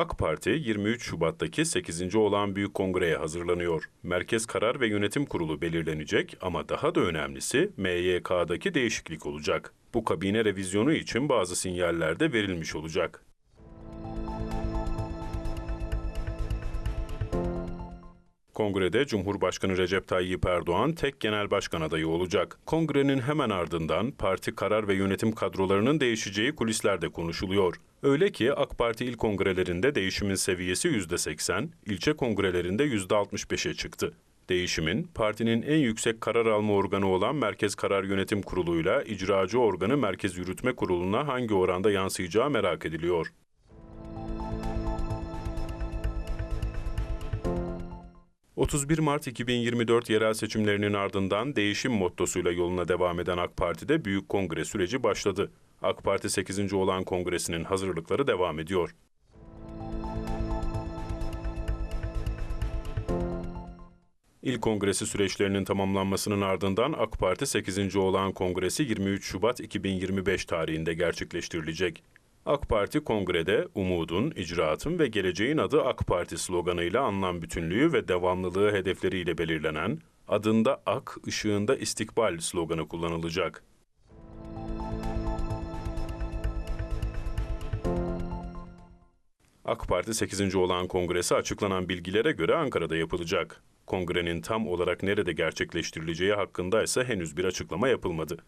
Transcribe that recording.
AK Parti 23 Şubat'taki 8. olan büyük kongreye hazırlanıyor. Merkez Karar ve Yönetim Kurulu belirlenecek ama daha da önemlisi MYK'daki değişiklik olacak. Bu kabine revizyonu için bazı sinyaller de verilmiş olacak. Kongrede Cumhurbaşkanı Recep Tayyip Erdoğan tek genel başkan adayı olacak. Kongrenin hemen ardından parti karar ve yönetim kadrolarının değişeceği kulislerde konuşuluyor. Öyle ki AK Parti il kongrelerinde değişimin seviyesi %80, ilçe kongrelerinde %65'e çıktı. Değişimin partinin en yüksek karar alma organı olan Merkez Karar Yönetim Kurulu'yla icracı organı Merkez Yürütme Kurulu'na hangi oranda yansıyacağı merak ediliyor. ...31 Mart 2024 yerel seçimlerinin ardından değişim mottosuyla yoluna devam eden AK Parti'de büyük kongre süreci başladı. AK Parti 8. olan kongresinin hazırlıkları devam ediyor. İl kongresi süreçlerinin tamamlanmasının ardından AK Parti 8. olan kongresi 23 Şubat 2025 tarihinde gerçekleştirilecek. AK Parti kongrede umudun, icraatın ve geleceğin adı AK Parti sloganıyla anlam bütünlüğü ve devamlılığı hedefleriyle belirlenen adında ak, ışığında istikbal sloganı kullanılacak. AK Parti 8. olan kongresi açıklanan bilgilere göre Ankara'da yapılacak. Kongrenin tam olarak nerede gerçekleştirileceği hakkında ise henüz bir açıklama yapılmadı.